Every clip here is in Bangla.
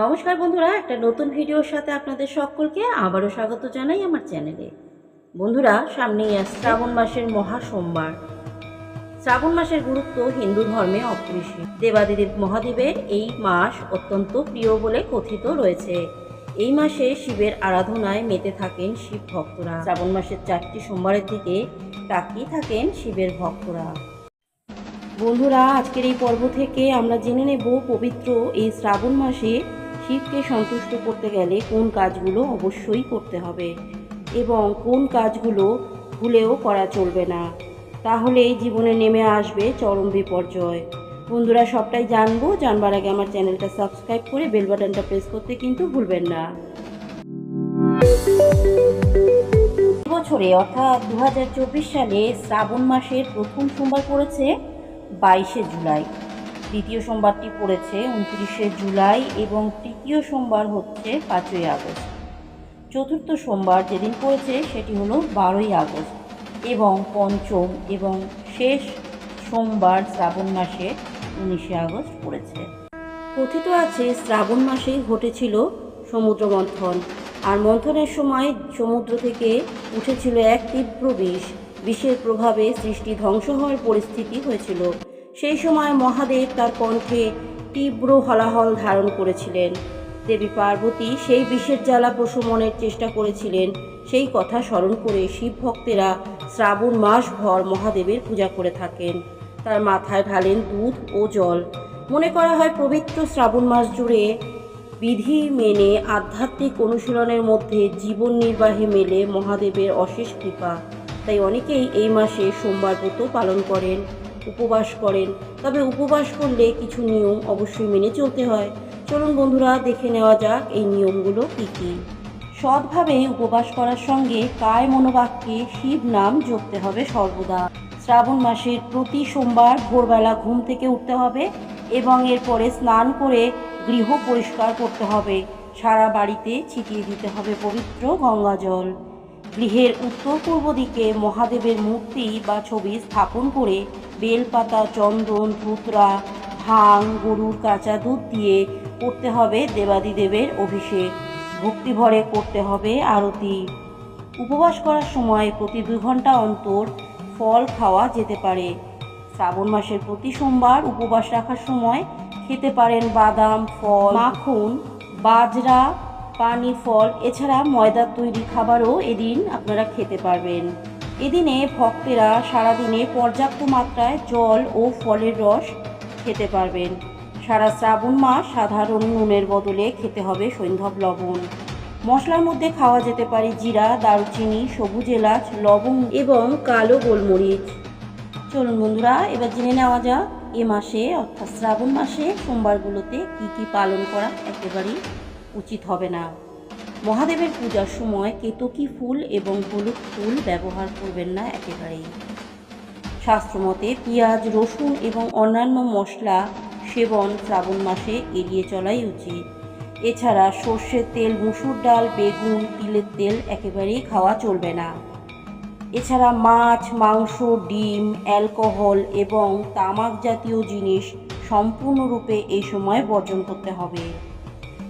নমস্কার বন্ধুরা, একটা নতুন ভিডিওর সাথে আপনাদের সকলকে আবারও স্বাগত জানাই আমার চ্যানেলে। বন্ধুরা, সামনেই শ্রাবণ মাসের মহা সোমবার। শ্রাবণ মাসের গুরুত্ব হিন্দু ধর্মে অপরিসীম। দেবাদিদেব মহাদেবের এই মাস অত্যন্ত প্রিয় বলে কথিত রয়েছে। এই মাসে শিবের আরাধনায় মেতে থাকেন শিব ভক্তরা। শ্রাবণ মাসের চারটি সোমবারের দিকে তাকিয়ে থাকেন শিবের ভক্তরা। বন্ধুরা, আজকের এই পর্ব থেকে আমরা জেনে নেব পবিত্র এই শ্রাবণ মাসে শিবকে সন্তুষ্ট করতে গেলে কোন কাজগুলো অবশ্যই করতে হবে এবং কোন কাজগুলো ভুলেও করা চলবে না। তাহলে জীবনে নেমে আসবে চরম বিপর্যয়। বন্ধুরা, সবটাই জানব। জানবার আগে আমার চ্যানেলটা সাবস্ক্রাইব করে বেল বাটনটা প্রেস করতে কিন্তু ভুলবেন না। বছরে অর্থাৎ দু হাজার চব্বিশ সালে শ্রাবণ মাসের প্রথম সোমবার পড়েছে বাইশে জুলাই। দ্বিতীয় সোমবারটি পড়েছে উনত্রিশে জুলাই এবং তৃতীয় সোমবার হচ্ছে পাঁচই আগস্ট। চতুর্থ সোমবার যেদিন পড়েছে সেটি হলো বারোই আগস্ট এবং পঞ্চম এবং শেষ সোমবার শ্রাবণ মাসে উনিশে আগস্ট পড়েছে। কথিত আছে শ্রাবণ মাসেই ঘটেছিল সমুদ্র মন্থন আর মন্থনের সময় সমুদ্র থেকে উঠেছিল এক তীব্র বিষ। বিষের প্রভাবে সৃষ্টি ধ্বংস হওয়ার পরিস্থিতি হয়েছিল। সেই সময় মহাদেব তার কণ্ঠে তীব্র হলাহল ধারণ করেছিলেন। দেবী পার্বতী সেই বিষের জ্বালা প্রশমনের চেষ্টা করেছিলেন। সেই কথা স্মরণ করে শিব ভক্তেরা শ্রাবণ মাসভর মহাদেবের পূজা করে থাকেন। তার মাথায় ঢালেন দুধ ও জল। মনে করা হয় পবিত্র শ্রাবণ মাস জুড়ে বিধি মেনে আধ্যাত্মিক অনুশীলনের মধ্যে জীবন নির্বাহে মেলে মহাদেবের অশেষ কৃপা। তাই অনেকেই এই মাসে সোমবার ব্রত পালন করেন। উপবাস করেন। তবে উপবাস করলে কিছু নিয়ম অবশ্যই মেনে চলতে হয়। চলুন বন্ধুরা, দেখে নেওয়া যাক এই নিয়মগুলো কী কী। সৎভাবে উপবাস করার সঙ্গে কায় মনোবাক্যে শিব নাম জপতে হবে সর্বদা। শ্রাবণ মাসের প্রতি সোমবার ভোরবেলা ঘুম থেকে উঠতে হবে এবং এরপরে স্নান করে গৃহ পরিষ্কার করতে হবে। সারা বাড়িতে ছিটিয়ে দিতে হবে পবিত্র গঙ্গা জল। গৃহের উত্তর পূর্ব দিকে মহাদেবের মূর্তি বা ছবি স্থাপন করে বেলপাতা, চন্দন ধুতরা ভাং গরুর কাঁচা দুধ দিয়ে করতে হবে দেবাদিদেবের অভিষেক। ভক্তিভরে করতে হবে আরতি। উপবাস করার সময় প্রতি দুই ঘণ্টা অন্তর ফল খাওয়া যেতে পারে। শ্রাবণ মাসের প্রতি সোমবার উপবাস রাখার সময় খেতে পারেন বাদাম, ফল, মাখন, বাজরা, পানি, ফল, এছাড়া ময়দার তৈরি খাবারও এদিন আপনারা খেতে পারবেন। এদিনে ভক্তেরা সারাদিনে পর্যাপ্ত মাত্রায় জল ও ফলের রস খেতে পারবেন। সারা শ্রাবণ মাস সাধারণ নুনের বদলে খেতে হবে সৈন্ধব লবণ। মশলার মধ্যে খাওয়া যেতে পারে জিরা, দারুচিনি, সবুজ এলাচ, লবণ এবং কালো গোলমরিচ। চলুন বন্ধুরা, এবার জেনে নেওয়া যাক এ মাসে, অর্থাৎ শ্রাবণ মাসে, সোমবারগুলোতে কি কি পালন করা একেবারেই উচিত হবে না। মহাদেবের পূজার সময় কেতকী ফুল এবং হলুদ ফুল ব্যবহার করবেন না একেবারেই। শাস্ত্রমতে পেঁয়াজ, রসুন এবং অন্যান্য মশলা সেবন শ্রাবণ মাসে এড়িয়ে চলাই উচিত। এছাড়া সর্ষের তেল, মুসুর ডাল, বেগুন, তিলের তেল একেবারেই খাওয়া চলবে না। এছাড়া মাছ, মাংস, ডিম, অ্যালকোহল এবং তামাক জাতীয় জিনিস সম্পূর্ণরূপে এই সময় বর্জন করতে হবে।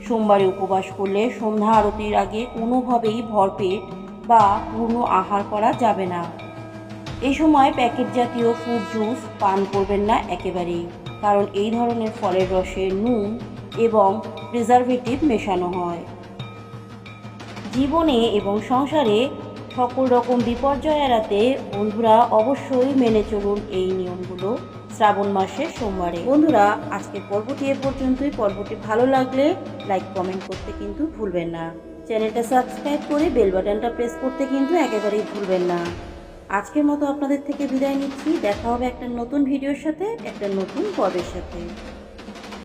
সোমবারে উপবাস করলে সন্ধ্যা আরতির আগে কোনোভাবেই ভরপেট বা পূর্ণ আহার করা যাবে না। এই সময় প্যাকেট জাতীয় ফ্রুট জুস পান করবেন না একেবারেই, কারণ এই ধরনের ফলের রসে নুন এবং প্রিজারভেটিভ মেশানো হয়। জীবনে এবং সংসারে সকল রকম বিপর্যয় এড়াতে বন্ধুরা অবশ্যই মেনে চলুন এই নিয়মগুলো। শ্রাবণ মাসের সোমবারে। বন্ধুরা, আজকের পর্বটি এ পর্যন্তই। পর্বটি ভালো লাগলে লাইক কমেন্ট করতে কিন্তু ভুলবেন না। চ্যানেলটা সাবস্ক্রাইব করে বেল বাটনটা প্রেস করতে কিন্তু একেবারেই ভুলবেন না। আজকের মতো আপনাদের থেকে বিদায় নিচ্ছি। দেখা হবে একটা নতুন ভিডিওর সাথে, একটা নতুন পর্বের সাথে।